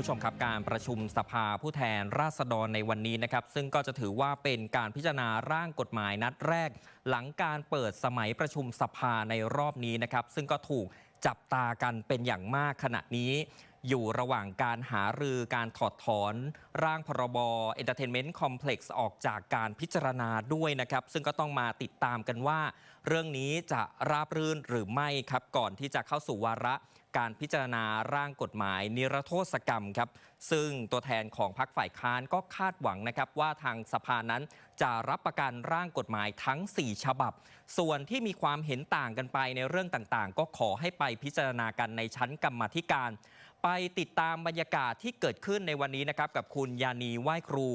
ผู้ชมครับการประชุมสภาผู้แทนราษฎรในวันนี้นะครับ ซึ่งก็จะถือว่าเป็นการพิจารณาร่างกฎหมายนัดแรก หลังการเปิดสมัยประชุมสภาในรอบนี้นะครับ ซึ่งก็ถูกจับตากันเป็นอย่างมากขณะนี้ อยู่ระหว่างการหารือการถอดถอนร่างพรบ Entertainment Complex ออกจากการพิจารณาด้วยนะครับ ซึ่งก็ต้องมาติดตามกันว่า เรื่องนี้จะราบรื่นหรือไม่ครับก่อนที่จะเข้าสู่วาระ การพิจารณาร่างกฎหมายนิรโทษกรรมครับ ซึ่งตัวแทนของพรรคฝ่ายค้านก็คาดหวังนะครับว่าทางสภานั้น จะรับประกันร่างกฎหมายทั้ง 4 ฉบับ ส่วนที่มีความเห็นต่างกันไปในเรื่องต่างๆ ก็ขอให้ไปพิจารณากันในชั้นกรรมธิการ ไปติดตามบรรยากาศที่เกิดขึ้นในวันนี้นะครับกับคุณยานีไหว้ครู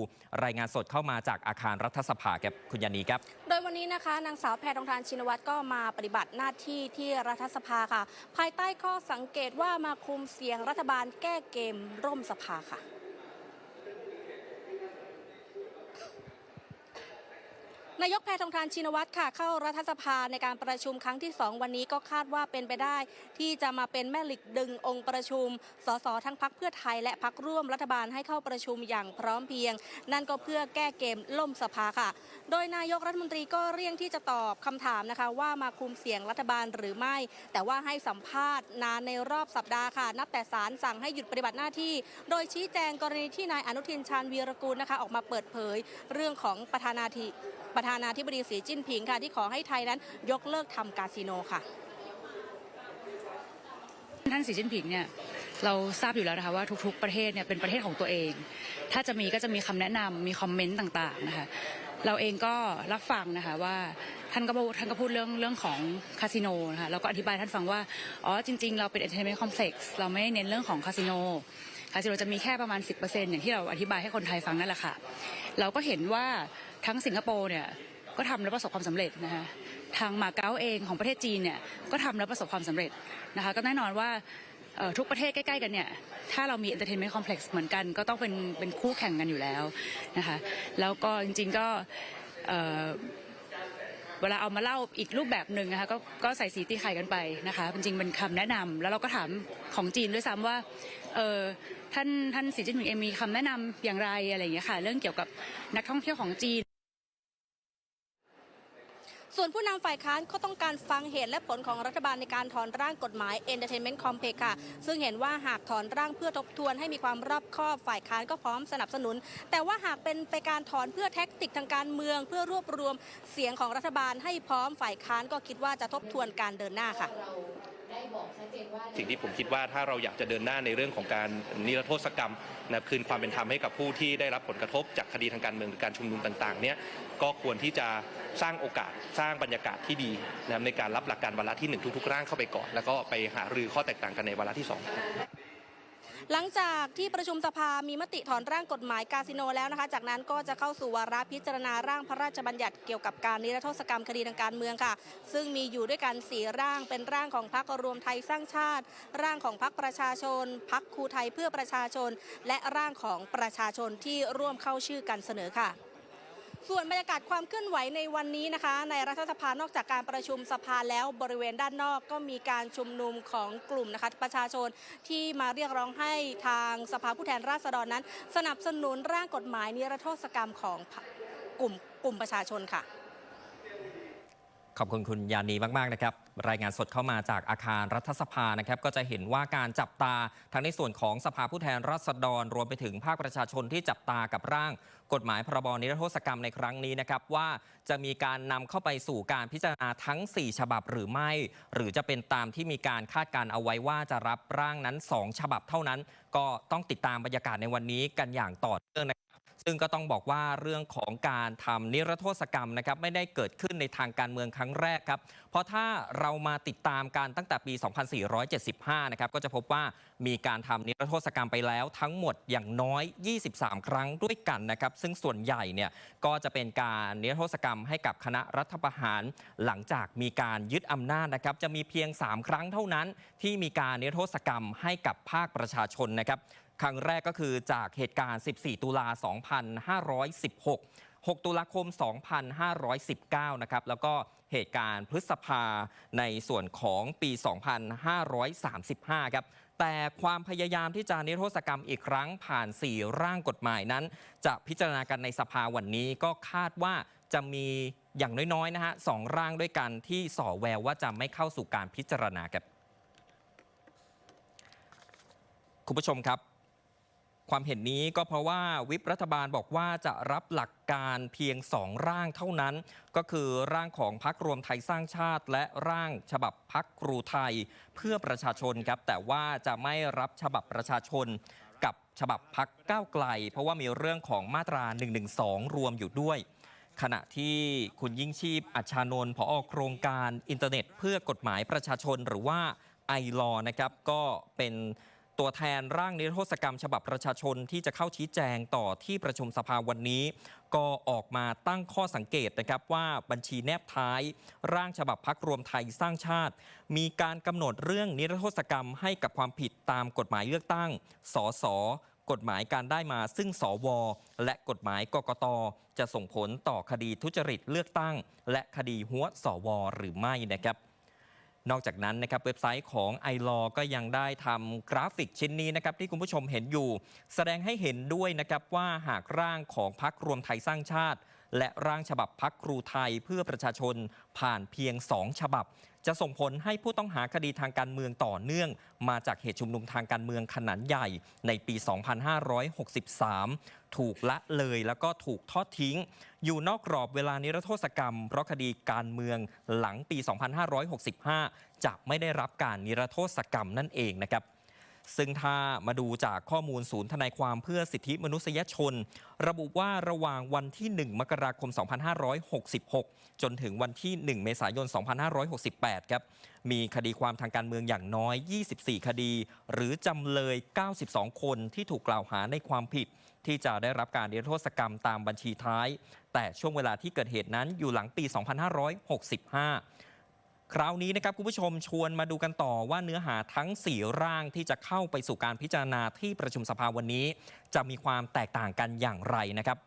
รายงานสดเข้ามาจากอาคารรัฐสภาครับคุณยานีครับ โดยวันนี้นะคะนางสาวแพทองทานชินวัตรก็มาปฏิบัติหน้าที่ที่รัฐสภาค่ะ ภายใต้ข้อสังเกตว่ามาคุมเสียงรัฐบาลแก้เกมร่มสภาค่ะ นายกแพทองทานชินวัตรค่ะเข้ารัฐสภาในการประชุมครั้งที่ 2 วันนี้ก็คาดว่าเป็นไปได้ ที่จะมาเป็นแม่หล็กดึงองค์ประชุม สสทั้งพักเพื่อไทยและพักร่วมรัฐบาลให้เข้าประชุมอย่างพร้อมเพียง นั่นก็เพื่อแก้เกมล่มสภาค่ะ โดยนายกรัฐมนตรีก็เรียงที่จะตอบคำถามนะคะ ว่ามาคุมเสียงรัฐบาลหรือไม่ แต่ว่าให้สัมภาษณ์นานในรอบสัปดาห์ค่ะ นับแต่ศาลสั่งให้หยุดปฏิบัติหน้าที่ โดยชี้แจงกรณีที่นายอนุทินชาญวีรกูลนะคะออกมาเปิดเผย เรื่องของประธานาธิ ประธานาธิบดีสีจิ้นผิงค่ะที่ขอให้ไทยนั้นยกเลิกทำคาสิโนค่ะ ท่านสีจิ้นผิงเนี่ยเราทราบอยู่แล้วนะคะว่าทุก ๆ ประเทศเนี่ยเป็นประเทศของตัวเอง ถ้าจะมีก็จะมีคำแนะนำมีคอมเมนต์ต่างๆนะคะเราเองก็รับฟังนะคะว่าท่านก็พูดท่านก็พูดเรื่องเรื่องของคาสิโนนะคะเราก็อธิบายท่านฟังว่าอ๋อจริง ๆ เราเป็น entertainment complex เราไม่ได้เน้นเรื่องของคาสิโนคาสิโนจะมีแค่ประมาณ 10%อย่างที่เราอธิบายให้คนไทยฟังนั่นแหละค่ะ เราก็เห็นว่า ทั้งสิงคโปร์เนี่ยก็ทำแล้วประสบความสำเร็จนะคะทางมาเก๊าเองของประเทศจีนเนี่ยก็ทำแล้วประสบความสำเร็จนะคะก็แน่นอนว่าทุกประเทศใกล้ๆกันเนี่ยถ้าเรามี entertainment complex เหมือนกัน ก็ต้องเป็นเป็นคู่แข่งกันอยู่แล้วนะคะแล้วก็จริงๆก็เวลาเอามาเล่าอีกรูปแบบหนึ่งนะคะก็ก็ใส่สีตีไข่กันไปนะคะจริงๆเป็นคำแนะนำแล้วเราก็ถามของจีนด้วยซ้ำว่าเออท่านท่านสีจิ้นผิงเองมีคำแนะนำอย่างไรอะไรอย่างเงี้ยค่ะเรื่องเกี่ยวกับนักท่องเที่ยวของจีน ส่วนผู้นำฝ่ายค้านก็ต้องการฟังเหตุและผลของรัฐบาลในการถอนร่างกฎหมาย Entertainment Complex ค่ะ ซึ่งเห็นว่าหากถอนร่างเพื่อทบทวนให้มีความรอบคอบฝ่ายค้านก็พร้อมสนับสนุน แต่ว่าหากเป็นไปการถอนเพื่อแท็กติกทางการเมือง เพื่อรวบรวมเสียงของรัฐบาลให้พร้อมฝ่ายค้านก็คิดว่าจะทบทวนการเดินหน้าค่ะ สิ่งที่ผมคิดว่าถ้าเราอยากจะเดินหน้าในเรื่องของการนิรโทษกรรมนะคืนความเป็นธรรมให้กับผู้ที่ได้รับผลกระทบจากคดีทางการเมืองหรือการชุมนุมต่างๆเนี่ยก็ควรที่จะสร้างโอกาสสร้างบรรยากาศที่ดีนะในการรับหลักการวาระที่หนึ่งทุกๆร่างเข้าไปก่อน แล้วก็ไปหารือข้อแตกต่างกันในวาระที่สอง หลังจากที่ประชุมสภามีมติถอนร่างกฎหมายคาสิโนแล้วนะคะ จากนั้นก็จะเข้าสู่วาระพิจารณาร่างพระราชบัญญัติเกี่ยวกับการนิรโทษกรรมคดีทางการเมืองค่ะ ซึ่งมีอยู่ด้วยกันสีร่างเป็นร่างของพรรครวมไทยสร้างชาติ ร่างของพรรคประชาชนพรรคครูไทยเพื่อประชาชน และร่างของประชาชนที่ร่วมเข้าชื่อกันเสนอค่ะ ส่วนบรรยากาศความเคลื่อนไหวในวันนี้นะคะ ในรัฐสภานอกจากการประชุมสภาแล้วบริเวณด้านนอกก็มีการชุมนุมของกลุ่มนะคะประชาชนที่มาเรียกร้องให้ทางสภาผู้แทนราษฎรนั้น สนับสนุนร่างกฎหมายนิรโทษกรรมของกลุ่มกลุ่มประชาชนค่ะ ขอบคุณคุณยานีมาก ๆ นะครับ รายงานสดเข้ามาจากอาคารรัฐสภานะครับ ก็จะเห็นว่าการจับตาทั้งในส่วนของสภาผู้แทนราษฎร รวมไปถึงภาคประชาชนที่จับตากับร่าง กฎหมายพรบนิรโทษกรรมในครั้งนี้นะครับ ว่าจะมีการนำเข้าไปสู่การพิจารณาทั้ง 4 ฉบับหรือไม่ หรือจะเป็นตามที่มีการคาดการเอาไว้ว่าจะรับร่างนั้น 2 ฉบับเท่านั้น ก็ต้องติดตามบรรยากาศในวันนี้กันอย่างต่อเนื่องนะครับ ซึ่งก็ต้องบอกว่าเรื่องของการทำนิรโทษกรรมนะครับไม่ได้เกิดขึ้นในทางการเมืองครั้งแรกครับ เพราะถ้าเรามาติดตามการตั้งแต่ปี 2475 นะครับก็จะพบว่ามีการทำนิรโทษกรรมไปแล้วทั้งหมดอย่างน้อย 23 ครั้งด้วยกันนะครับ ซึ่งส่วนใหญ่เนี่ยก็จะเป็นการนิรโทษกรรมให้กับคณะรัฐประหาร หลังจากมีการยึดอำนาจนะครับจะมีเพียง 3 ครั้งเท่านั้น ที่มีการนิรโทษกรรมให้กับภาคประชาชนนะครับ ครั้งแรกก็คือจากเหตุการณ์ 14 ตุลา 2516 6 ตุลาคม 2519 นะครับ แล้วก็เหตุการณ์พฤษภาในส่วนของปี 2535 ครับ แต่ความพยายามที่จะนิรโทษกรรมอีกครั้งผ่าน 4 ร่างกฎหมายนั้น จะพิจารณากันในสภาวันนี้ก็คาดว่าจะมีอย่างน้อยๆ นะฮะสองร่างด้วยกันที่ส่อแววว่าจะไม่เข้าสู่การพิจารณาครับ คุณผู้ชมครับ ความเห็นนี้ก็เพราะว่าวิปรัฐบาลบอกว่าจะรับหลักการเพียงสองร่างเท่านั้น ก็คือร่างของพักรวมไทยสร้างชาติ และร่างฉบับพักครูไทยเพื่อประชาชนครับ แต่ว่าจะไม่รับฉบับประชาชนกับฉบับพักก้าวไกล เพราะว่ามีเรื่องของมาตรา 112 รวมอยู่ด้วย ขณะที่คุณยิ่งชีพอัชานนท์ผอโครงการอินเทอร์เน็ต เพื่อกฎหมายประชาชนหรือว่าไอรอนะครับก็เป็น ตัวแทนร่างนิรโทษกรรม ฉบับประชาชนที่จะเข้าชี้แจงต่อที่ประชุมสภาวันนี้ ก็ออกมาตั้งข้อสังเกตนะครับว่าบัญชีแนบท้าย ร่างฉบับพักรวมไทยสร้างชาติ มีการกำหนดเรื่องนิรโทษกรรมให้กับความผิดตามกฎหมายเลือกตั้ง สสกฎหมายการได้มาซึ่งสว และกฎหมายกกต จะส่งผลต่อคดีทุจริตเลือกตั้ง และคดีหัวสว หรือไม่นะครับ นอกจากนั้นนะครับเว็บไซต์ของไอรอก็ยังได้ทำกราฟิกชิ้นนี้นะครับที่คุณผู้ชมเห็นอยู่ แสดงให้เห็นด้วยนะครับว่าหากร่างของพักรวมไทยสร้างชาติ และร่างฉบับพักครูไทยเพื่อประชาชนผ่านเพียง 2 ฉบับ จะส่งผลให้ผู้ต้องหาคดีทางการเมืองต่อเนื่อง มาจากเหตุชุมนุมทางการเมืองขนาดใหญ่ในปี 2563 ถูกละเลยแล้วก็ถูกทอดทิ้ง อยู่นอกกรอบเวลานิรโทษกรรม เพราะคดีการเมืองหลังปี 2565 จะไม่ได้รับการนิรโทษกรรมนั่นเองนะครับ ซึ่งถ้ามาดูจากข้อมูลศูนย์ทนายความเพื่อสิทธิมนุษยชน ระบุว่าระหว่างวันที่ 1 มกราคม 2566 จนถึงวันที่ 1 เมษายน 2568 ครับ มีคดีความทางการเมืองอย่างน้อย 24 คดี หรือจำเลย 92 คนที่ถูกกล่าวหาในความผิด ที่จะได้รับการนิรโทษกรรมตามบัญชีท้าย แต่ช่วงเวลาที่เกิดเหตุนั้นอยู่หลังปี 2565 คราวนี้นะครับคุณผู้ชมชวนมาดูกันต่อว่าเนื้อหาทั้ง 4 ร่างที่จะเข้าไปสู่การพิจารณาที่ประชุมสภาวันนี้ จะมีความแตกต่างกันอย่างไรนะครับ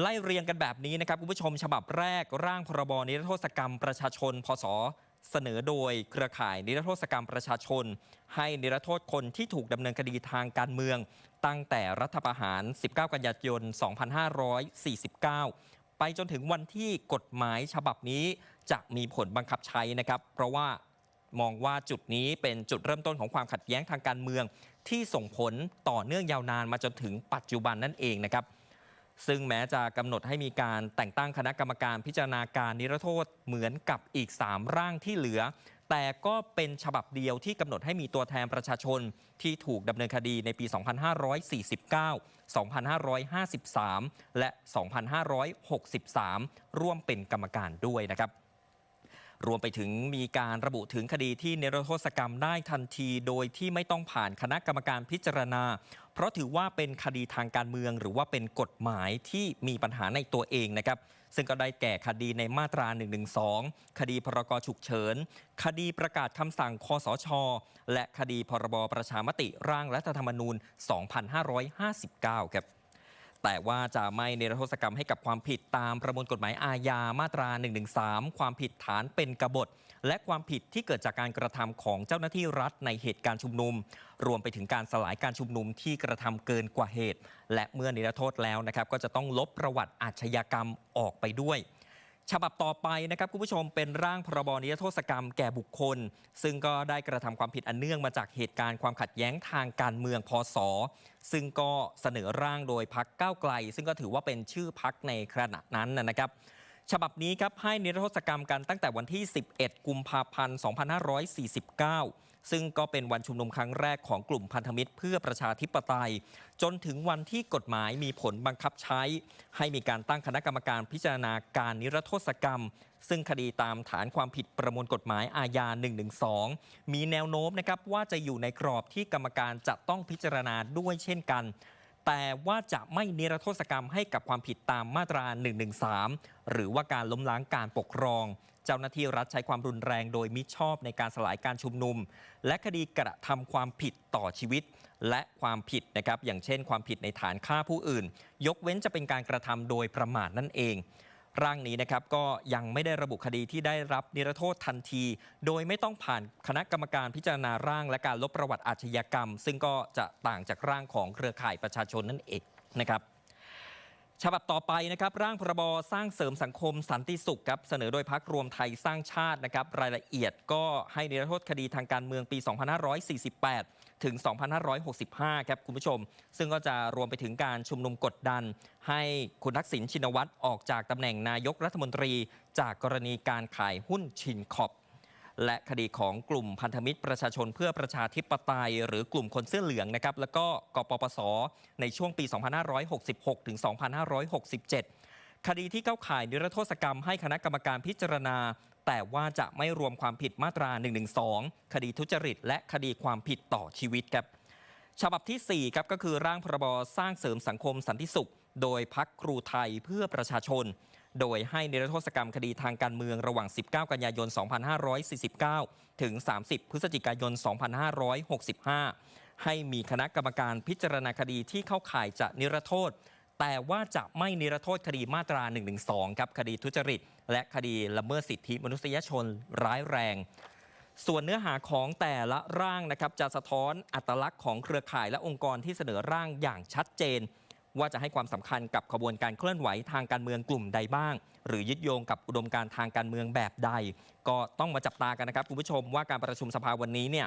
ไล่เรียงกันแบบนี้นะครับคุณผู้ชมฉบับแรกร่างพรบนิรโทษกรรมประชาชน พศ เสนอโดยเครือข่ายนิรโทษกรรมประชาชน ให้นิรโทษคนที่ถูกดำเนินคดีทางการเมือง ตั้งแต่รัฐประหาร 19 กันยายน 2549 ไปจนถึงวันที่กฎหมายฉบับนี้จะมีผลบังคับใช้นะครับ เพราะว่ามองว่าจุดนี้เป็นจุดเริ่มต้นของความขัดแย้งทางการเมือง ที่ส่งผลต่อเนื่องยาวนานมาจนถึงปัจจุบันนั่นเองนะครับ ซึ่งแม้จะกำหนดให้มีการแต่งตั้งคณะกรรมการพิจารณาการนิรโทษเหมือนกับอีก 3 ร่างที่เหลือ แต่ก็เป็นฉบับเดียวที่กำหนดให้มีตัวแทนประชาชนที่ถูกดำเนินคดีในปี 2549 2553 และ 2563 ร่วมเป็นกรรมการด้วยนะครับ รวมไปถึงมีการระบุถึงคดีที่เนรโทษกรรมได้ทันที โดยที่ไม่ต้องผ่านคณะกรรมการพิจารณา เพราะถือว่าเป็นคดีทางการเมือง หรือว่าเป็นกฎหมายที่มีปัญหาในตัวเองนะครับซึ่งก็ได้แก่คดีในมาตรา 112 คดีพรกฉุกเฉิน คดีประกาศคำสั่งคอสช และคดีพรบประชามติร่างรัฐธรรมนูญ 2559 ครับ แต่ว่าจะไม่เนรโทษกรรมให้กับความผิดตามประมวลกฎหมายอาญามาตรา 113 ความผิดฐานเป็นกบฏ และความผิดที่เกิดจากการกระทำของเจ้าหน้าที่รัฐในเหตุการณ์ชุมนุม รวมไปถึงการสลายการชุมนุมที่กระทำเกินกว่าเหตุ และเมื่อนิรโทษแล้วนะครับก็จะต้องลบประวัติอาชญากรรมออกไปด้วย ฉบับต่อไปนะครับคุณผู้ชมเป็นร่างพรบนิรโทษกรรมแก่บุคคล ซึ่งก็ได้กระทำความผิดอันเนื่องมาจากเหตุการณ์ความขัดแย้งทางการเมืองพศ ซึ่งก็เสนอร่างโดยพักก้าวไกล ซึ่งก็ถือว่าเป็นชื่อพักในขณะนั้นนะครับ ฉบับนี้ครับให้นิรโทษกรรมกันตั้งแต่วันที่ 11 กุมภาพันธ์ 2549 ซึ่งก็เป็นวันชุมนุมครั้งแรกของกลุ่มพันธมิตร เพื่อประชาธิปไตย จนถึงวันที่กฎหมายมีผลบังคับใช้ ให้มีการตั้งคณะกรรมการพิจารณาการนิรโทษกรรม ซึ่งคดีตามฐานความผิดประมวลกฎหมายอาญา 112 มีแนวโน้มนะครับว่าจะอยู่ในกรอบที่กรรมการจะต้องพิจารณาด้วยเช่นกันแต่ว่าจะไม่นิรโทษกรรมให้กับความผิดตามมาตรา 113 หรือว่าการล้มล้างการปกครอง เจ้าหน้าที่รัฐใช้ความรุนแรงโดยมิชอบในการสลายการชุมนุม และคดีกระทำความผิดต่อชีวิต และความผิดนะครับอย่างเช่น ความผิดในฐานฆ่าผู้อื่น ยกเว้นจะเป็นการกระทำโดยประมาทนั่นเอง ร่างนี้นะครับก็ยังไม่ได้ระบุคดีที่ได้รับนิรโทษทันที โดยไม่ต้องผ่านคณะกรรมการพิจารณาร่าง และการลบประวัติอาชญากรรม ซึ่งก็จะต่างจากร่างของเครือข่ายประชาชนนั่นเองนะครับ ฉบับต่อไปนะครับร่างพรบสร้างเสริมสังคมสันติสุขครับเสนอโดยพักรวมไทยสร้างชาตินะครับรายละเอียดก็ให้นิรโทษคดีทางการเมืองปี 2548 ถึง 2565 ครับคุณผู้ชม ซึ่งก็จะรวมไปถึงการชุมนุมกดดัน ให้คุณทักษิณชินวัตรออกจากตำแหน่งนายกรัฐมนตรี จากกรณีการขายหุ้นชินคอป และคดีของกลุ่มพันธมิตรประชาชนเพื่อประชาธิปไตย หรือกลุ่มคนเสื้อเหลืองนะครับแล้วก็กปปส ในช่วงปี 2566 ถึง 2567 คดีที่เข้าข่ายนิรโทษกรรมให้คณะกรรมการพิจารณา แต่ว่าจะไม่รวมความผิดมาตรา 112 คดีทุจริต และคดีความผิดต่อชีวิตครับฉบับที่ 4 ครับก็คือร่างพรบสร้างเสริมสังคมสันติสุข โดยพักครูไทยเพื่อประชาชน โดยให้นิรโทษกรรมคดีทางการเมืองระหว่าง 19 กันยายน 2549 ถึง 30 พฤศจิกายน 2565 ให้มีคณะกรรมการพิจารณาคดีที่เข้าข่ายจะนิรโทษ แต่ว่าจะไม่นิรโทษคดีมาตรา 112 ครับ คดีทุจริต และคดีละเมิดสิทธิมนุษยชนร้ายแรงส่วนเนื้อหาของแต่ละร่างนะครับจะสะท้อนอัตลักษณ์ของเครือข่ายและองค์กรที่เสนอร่างอย่างชัดเจน ว่าจะให้ความสำคัญกับขบวนการเคลื่อนไหวทางการเมืองกลุ่มใดบ้าง หรือยึดโยงกับอุดมการทางการเมืองแบบใด ก็ต้องมาจับตากันนะครับคุณผู้ชมว่าการประชุมสภาวันนี้เนี่ย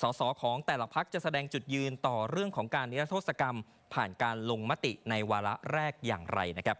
สสของแต่ละพักจะแสดงจุดยืนต่อเรื่องของการนิรโทษกรรม ผ่านการลงมติในวาระแรกอย่างไรนะครับ